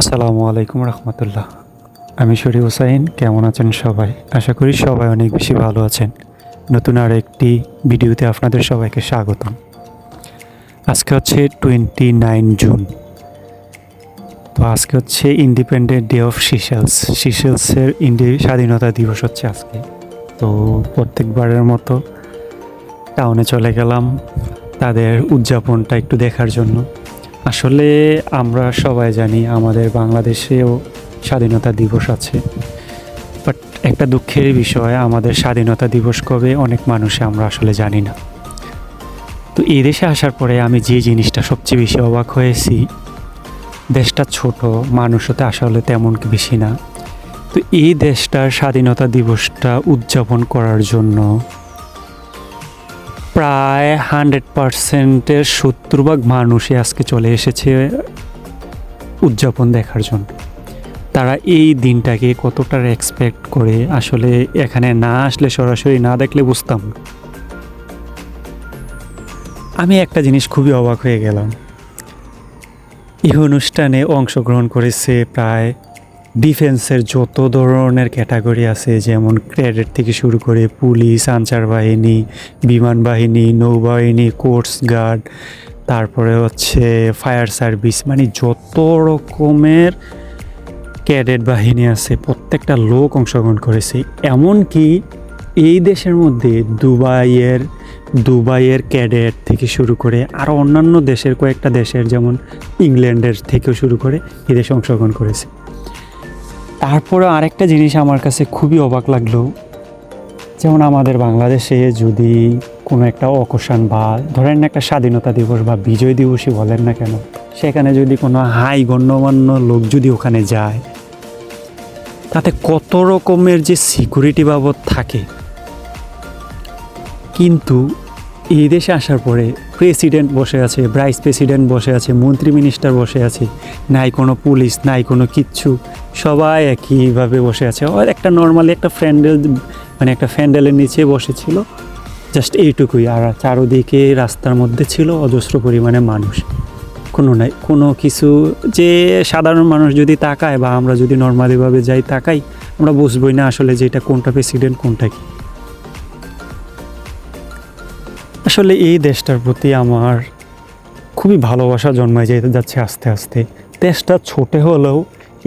আসসালামু আলাইকুম রহমতুল্লাহ। আমি শরীফ হোসাইন, কেমন আছেন সবাই? আশা করি সবাই অনেক বেশি ভালো আছেন। নতুন আর একটি ভিডিওতে আপনাদের সবাইকে স্বাগতম। আজকে হচ্ছে টোয়েন্টি নাইন জুন তো আজকে হচ্ছে ইন্ডিপেন্ডেন্ট ডে অফ সিশেলস সিশেলসের ইন্ডি স্বাধীনতা দিবস হচ্ছে আজকে। তো প্রত্যেকবারের মতো টাউনে চলে গেলাম। তাদের উদযাপনটা একটু দেখার জন্য। আসলে আমরা সবাই জানি আমাদের বাংলাদেশেও স্বাধীনতা দিবস আছে। বাট একটা দুঃখের বিষয়, আমাদের স্বাধীনতা দিবস কবে অনেক মানুষে আমরা আসলে জানি না। তো এই দেশে আসার পরে আমি যে জিনিসটা সবচেয়ে বেশি অবাক হয়েছি, দেশটা ছোট তো আসলে তেমন বেশি না। তো এই দেশটার স্বাধীনতা দিবসটা উদযাপন করার জন্য প্রায় হান্ড্রেড পার্সেন্টের সত্তর ভাগ মানুষই আজকে চলে এসেছে উদযাপন দেখার জন্য। তারা এই দিনটাকে কতটা এক্সপেক্ট করে আসলে এখানে না আসলে সরাসরি না দেখলে বুঝতাম আমি একটা জিনিস খুবই অবাক হয়ে গেলাম। এই অনুষ্ঠানে অংশগ্রহণ করেছে প্রায় ডিফেন্সের যত ধরনের ক্যাটাগরি আছে, যেমন ক্যাডেট থেকে শুরু করে পুলিশ, আনসার বাহিনী, বিমান বাহিনী, নৌবাহিনী কোস্ট গার্ড, তারপরে হচ্ছে ফায়ার সার্ভিস মানে যত রকমের ক্যাডেট বাহিনী আছে, প্রত্যেকটা লোক অংশগ্রহণ করেছে। এমনকি এই দেশের মধ্যে দুবাইয়ের দুবাইয়ের ক্যাডেট থেকে শুরু করে আরও অন্যান্য দেশের কয়েকটা দেশের, যেমন ইংল্যান্ডের থেকেও শুরু করে এই দেশে অংশগ্রহণ করেছে। তারপরে আরেকটা জিনিস আমার কাছে খুবই অবাক লাগল। যেমন আমাদের বাংলাদেশে যদি কোনো একটা অকশান বা ধরেন একটা স্বাধীনতা দিবস বা বিজয় দিবসই বলেন না কেন, সেখানে যদি কোনো হাই গণ্যমান্য লোক যদি ওখানে যায়, তাতে কত রকমের যে সিকিউরিটি বাবদ থাকে, কিন্তু এই দেশে আসার পরে প্রেসিডেন্ট বসে আছে, ভাইস প্রেসিডেন্ট বসে আছে, মন্ত্রী মিনিস্টার বসে আছে, নাই কোনো পুলিশ, নাই কোনো কিচ্ছু, সবাই একইভাবে বসে আছে। আর একটা নর্মালি একটা ফ্যান্ডেল মানে একটা ফ্যান্ডেলের নিচে বসেছিল। জাস্ট এইটুকুই, আর চারোদিকে রাস্তার মধ্যে ছিল অজস্র পরিমাণে মানুষ। কোনো নাই, কোনো কিছু, যে সাধারণ মানুষ যদি তাকায় বা আমরা যদি নর্মালিভাবে যাই তাকাই, আমরা বুঝবই না আসলে যে এটা কোনটা প্রেসিডেন্ট, কোনটা কি। আসলে এই দেশটার প্রতি আমার খুবই ভালোবাসা জন্মায় যেতে যাচ্ছে আস্তে আস্তে। দেশটা ছোটে হলেও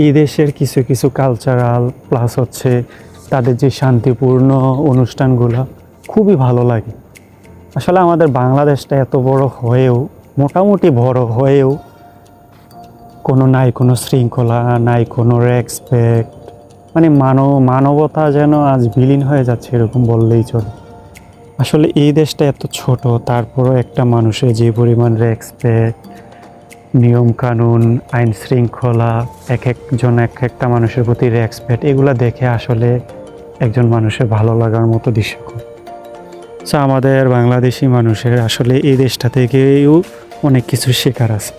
এই দেশের কিছু কিছু কালচারাল প্লাস হচ্ছে তাদের যে শান্তিপূর্ণ অনুষ্ঠানগুলো খুবই ভালো লাগে। আসলে আমাদের বাংলাদেশটা এত বড় হয়েও, মোটামুটি বড় হয়েও কোনো নাই কোনো শৃঙ্খলা, নাই কোনো রেসপেক্ট মানে মানব, মানবতা যেন আজ বিলীন হয়ে যাচ্ছে এরকম বললেই চলে। আসলে এই দেশটা এত ছোট, তারপরও একটা মানুষের যে পরিমাণ রেসপেক্ট নিয়ম কানুন আইন শৃঙ্খলা এক একজন এক একটা মানুষের প্রতি রেসপেক্ট এগুলো দেখে আসলে একজন মানুষের ভালো লাগার মতো দৃশ্য। সো আমাদের বাংলাদেশি মানুষের আসলে এই দেশটা থেকেও অনেক কিছু শেখার আছে।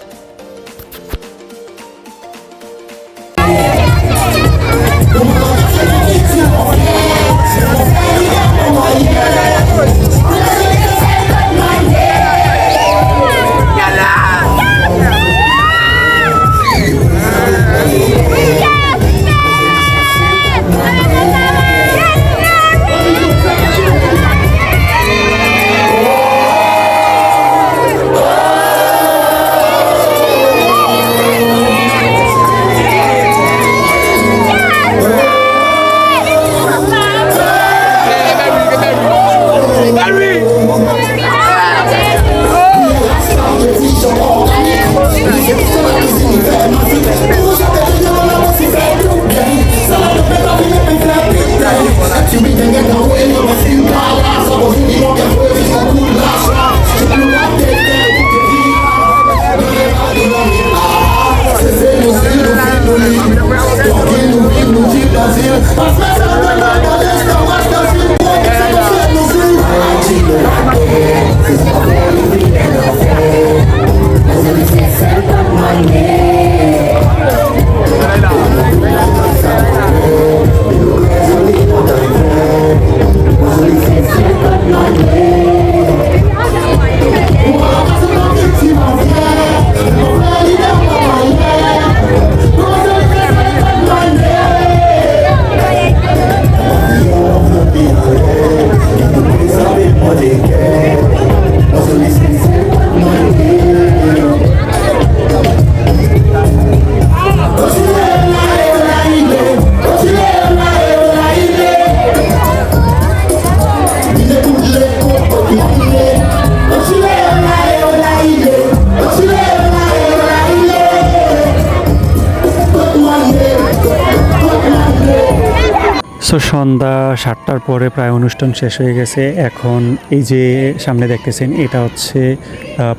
সো সন্ধ্যা সাতটার পরে প্রায় অনুষ্ঠান শেষ হয়ে গেছে। এখন এই যে সামনে দেখতেছেন, এটা হচ্ছে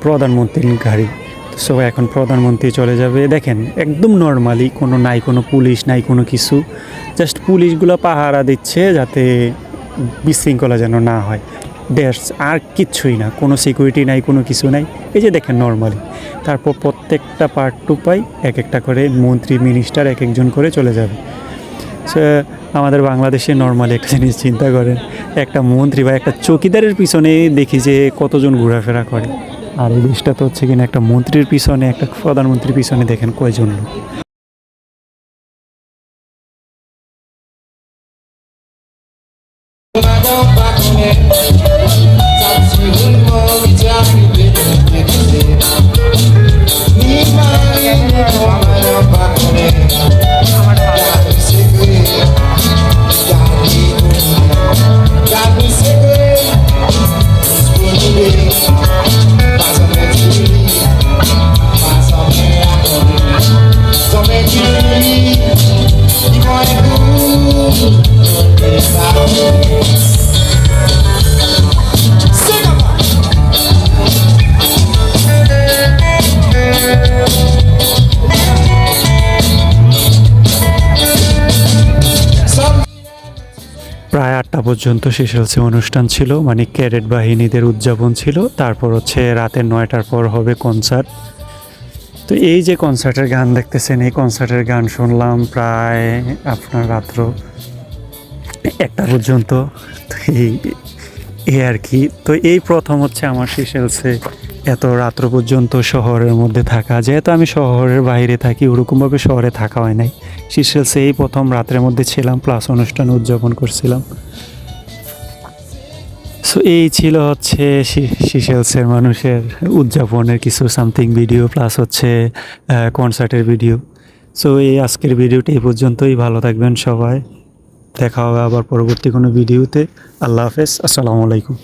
প্রধানমন্ত্রীর গাড়ি। সো এখন প্রধানমন্ত্রী চলে যাবে। দেখেন, একদম নর্মালি, কোনো নাই কোনো পুলিশ, নাই কোনো কিছু। জাস্ট পুলিশগুলো পাহারা দিচ্ছে যাতে বিশৃঙ্খলা যেন না হয়। দ্যাটস আর কিচ্ছুই না, কোনো সিকিউরিটি নাই, কোনো কিছু নাই। এই যে দেখেন নর্মালি। তারপর প্রত্যেকটা পার্ট টু পাই এক একটা করে মন্ত্রী মিনিস্টার এক একজন করে চলে যাবে। আমাদের বাংলাদেশে নর্মাল একটা জিনিস চিন্তা করেন। একটা মন্ত্রী বা একটা চকিদারের পিছনে দেখি যে কতজন ঘোরাফেরা করে। আর এই দেশটা তো হচ্ছে কিনা একটা মন্ত্রীর পিছনে, একটা প্রধানমন্ত্রীর পিছনে দেখেন কয়জন লোক। পর্যন্ত সেসেলসে অনুষ্ঠান ছিল মানে ক্যাডেট বাহিনীদের উদযাপন ছিল। তারপর হচ্ছে রাতে নয়টার পর হবে কনসার্ট তো এই যে কনসার্টের গান দেখতেছেন, এই কনসার্টের গান শুনলাম প্রায় আপনার রাত্র একটা পর্যন্ত। এই এই আর কি। তো এই প্রথম হচ্ছে আমার সিসেলসে এত রাত্র পর্যন্ত শহরের মধ্যে থাকা। যেহেতু আমি শহরের বাইরে থাকি, ওরকমভাবে শহরে থাকা হয় নাই। সিসেলসে এই প্রথম রাতের মধ্যে ছিলাম প্লাস অনুষ্ঠান উদযাপন করছিলাম। সো এই ছিল হচ্ছে সিসেলসের মানুষের উদযাপনের কিছু সামথিং ভিডিও প্লাস হচ্ছে কনসার্টের ভিডিও সো এই আজকের ভিডিওটি এই পর্যন্তই। ভালো থাকবেন সবাই। দেখা হবে আবার পরবর্তী কোনো ভিডিওতে আল্লাহ হাফেজ। আসসালামু আলাইকুম।